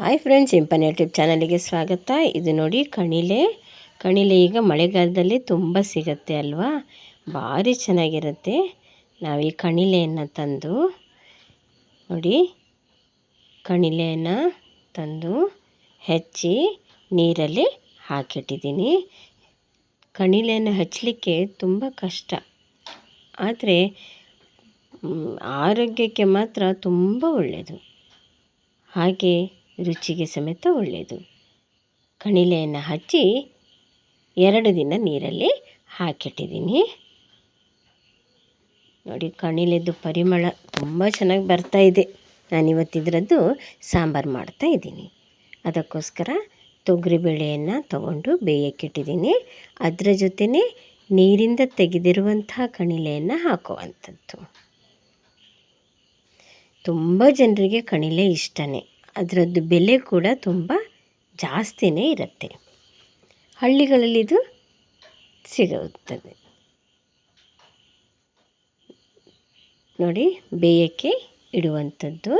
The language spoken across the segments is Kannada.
ಹಾಯ್ ಫ್ರೆಂಡ್ಸ್ ಇಂಪನ್ ಯೂಟ್ಯೂಬ್ ಚಾನಲಿಗೆ ಸ್ವಾಗತ. ಇದು ನೋಡಿ ಕಣಿಲೆ. ಕಣಿಲೆ ಈಗ ಮಳೆಗಾಲದಲ್ಲಿ ತುಂಬ ಸಿಗತ್ತೆ ಅಲ್ವಾ? ಭಾರಿ ಚೆನ್ನಾಗಿರುತ್ತೆ. ನಾವು ಈ ಕಣಿಲೆಯನ್ನು ತಂದು, ನೋಡಿ, ಕಣಿಲೆಯನ್ನು ತಂದು ಹೆಚ್ಚಿ ನೀರಲ್ಲಿ ಹಾಕಿಟ್ಟಿದ್ದೀನಿ. ಕಣಿಲೆಯನ್ನು ಹಚ್ಚಲಿಕ್ಕೆ ತುಂಬ ಕಷ್ಟ. ಆದರೆ ಆರೋಗ್ಯಕ್ಕೆ ಮಾತ್ರ ತುಂಬ ಒಳ್ಳೆಯದು ಹಾಗೆ ರುಚಿಗೆ ಸಮೇತ ಒಳ್ಳೆಯದು. ಕಣಿಲೆಯನ್ನು ಹಚ್ಚಿ ಎರಡು ದಿನ ನೀರಲ್ಲಿ ಹಾಕಿಟ್ಟಿದ್ದೀನಿ. ನೋಡಿ, ಕಣಿಲೆದು ಪರಿಮಳ ತುಂಬ ಚೆನ್ನಾಗಿ ಬರ್ತಾ ಇದೆ. ನಾನಿವತ್ತಿದ್ರದ್ದು ಸಾಂಬಾರು ಮಾಡ್ತಾ ಇದ್ದೀನಿ. ಅದಕ್ಕೋಸ್ಕರ ತೊಗರಿಬೇಳೆಯನ್ನು ತಗೊಂಡು ಬೇಯಕ್ಕಿಟ್ಟಿದ್ದೀನಿ ಅದರ ಜೊತೆಯೇ ನೀರಿಂದ ತೆಗೆದಿರುವಂತಹ ಕಣಿಲೆಯನ್ನು ಹಾಕುವಂಥದ್ದು. ತುಂಬ ಜನರಿಗೆ ಕಣಿಲೆ ಇಷ್ಟನೇ. ಅದರದ್ದು ಬೆಲೆ ಕೂಡ ತುಂಬ ಜಾಸ್ತಿನೇ ಇರುತ್ತೆ. ಹಳ್ಳಿಗಳಲ್ಲಿ ಇದು ಸಿಗುತ್ತದೆ. ನೋಡಿ, ಬೇಯಕ್ಕೆ ಇಡುವಂಥದ್ದು.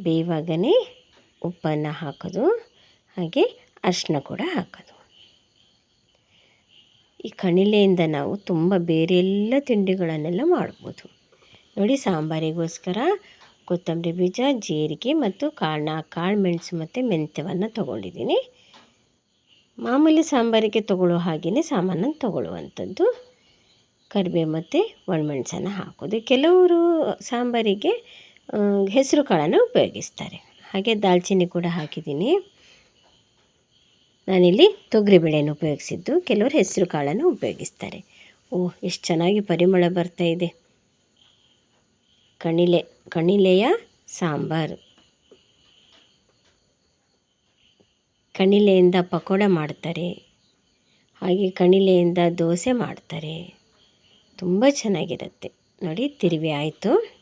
ಬೇಯುವಾಗನೇ ಉಪ್ಪನ್ನು ಹಾಕೋದು, ಹಾಗೆ ಅರಿಶಿನ ಕೂಡ ಹಾಕೋದು. ಈ ಕಣಿಲೆಯಿಂದ ನಾವು ತುಂಬ ಬೇರೆ ಎಲ್ಲ ತಿಂಡಿಗಳನ್ನೆಲ್ಲ ಮಾಡ್ಬೋದು. ನೋಡಿ, ಸಾಂಬಾರಿಗೋಸ್ಕರ ಕೊತ್ತಂಬರಿ ಬೀಜ, ಜೀರಿಗೆ ಮತ್ತು ಕಾಳನ್ನ ಕಾಳು ಮೆಣಸು ಮತ್ತು ಮೆಂತ್ಯವನ್ನು ತೊಗೊಂಡಿದ್ದೀನಿ. ಮಾಮೂಲಿ ಸಾಂಬಾರಿಗೆ ತಗೊಳ್ಳೋ ಹಾಗೆಯೇ ಸಾಮಾನನ್ನು ತಗೊಳ್ಳುವಂಥದ್ದು. ಕರಿಬೇವು ಮತ್ತು ಒಣಮೆಣಸನ್ನು ಹಾಕೋದು. ಕೆಲವರು ಸಾಂಬಾರಿಗೆ ಹೆಸರು ಕಾಳನ್ನು ಉಪಯೋಗಿಸ್ತಾರೆ. ಹಾಗೆ ದಾಲ್ಚಿನ್ನಿ ಕೂಡ ಹಾಕಿದ್ದೀನಿ. ನಾನಿಲ್ಲಿ ತೊಗರಿಬೇಳೆಯನ್ನು ಉಪಯೋಗಿಸಿದ್ದು. ಕೆಲವರು ಹೆಸರು ಕಾಳನ್ನು ಉಪಯೋಗಿಸ್ತಾರೆ. ಓಹ್, ಎಷ್ಟು ಚೆನ್ನಾಗಿ ಪರಿಮಳ ಬರ್ತಾ ಇದೆ. ಕಣಿಲೆ ಕಣಿಲೆಯ ಸಾಂಬಾರು. ಕಣಿಲೆಯಿಂದ ಪಕೋಡ ಮಾಡ್ತಾರೆ. ಹಾಗೆ ಕಣಿಲೆಯಿಂದ ದೋಸೆ ಮಾಡ್ತಾರೆ. ತುಂಬ ಚೆನ್ನಾಗಿರುತ್ತೆ. ನೋಡಿ, ತಿರುವಿ ಆಯಿತು.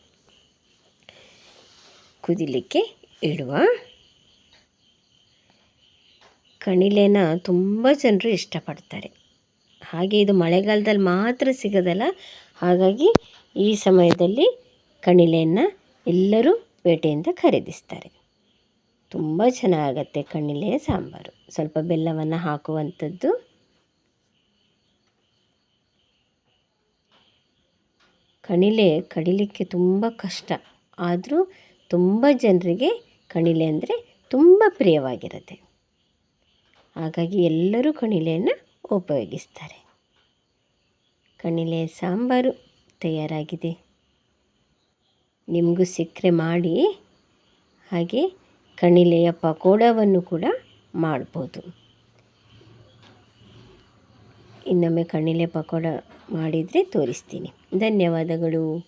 ಕುದಿಲಿಕ್ಕೆ ಇಡುವ. ಕಣಿಲೆನ ತುಂಬ ಜನರು ಇಷ್ಟಪಡ್ತಾರೆ. ಹಾಗೆ ಇದು ಮಳೆಗಾಲದಲ್ಲಿ ಮಾತ್ರ ಸಿಗೋದಲ್ಲ. ಹಾಗಾಗಿ ಈ ಸಮಯದಲ್ಲಿ ಕಣಿಲೆಯನ್ನು ಎಲ್ಲರೂ ಪೇಟೆಯಿಂದ ಖರೀದಿಸ್ತಾರೆ. ತುಂಬ ಚೆನ್ನಾಗತ್ತೆ ಕಣಿಲೆಯ ಸಾಂಬಾರು. ಸ್ವಲ್ಪ ಬೆಲ್ಲವನ್ನು ಹಾಕುವಂಥದ್ದು. ಕಣಿಲೆ ಕಡಿಲಿಕ್ಕೆ ತುಂಬ ಕಷ್ಟ. ಆದರೂ ತುಂಬ ಜನರಿಗೆ ಕಣಿಲೆ ಅಂದರೆ ತುಂಬ ಪ್ರಿಯವಾಗಿರುತ್ತೆ. ಹಾಗಾಗಿ ಎಲ್ಲರೂ ಕಣಿಲೆಯನ್ನು ಉಪಯೋಗಿಸ್ತಾರೆ. ಕಣಿಲೆಯ ಸಾಂಬಾರು ತಯಾರಾಗಿದೆ. ನಿಮಗೂ ಸಿಕ್ಕರೆ ಮಾಡಿ ಹಾಗೆ ಕಣಿಲೆಯ ಪಕೋಡವನ್ನು ಕೂಡ ಮಾಡ್ಬೋದು. ಇನ್ನೊಮ್ಮೆ ಕಣಿಲೆ ಪಕೋಡ ಮಾಡಿದರೆ ತೋರಿಸ್ತೀನಿ. ಧನ್ಯವಾದಗಳು.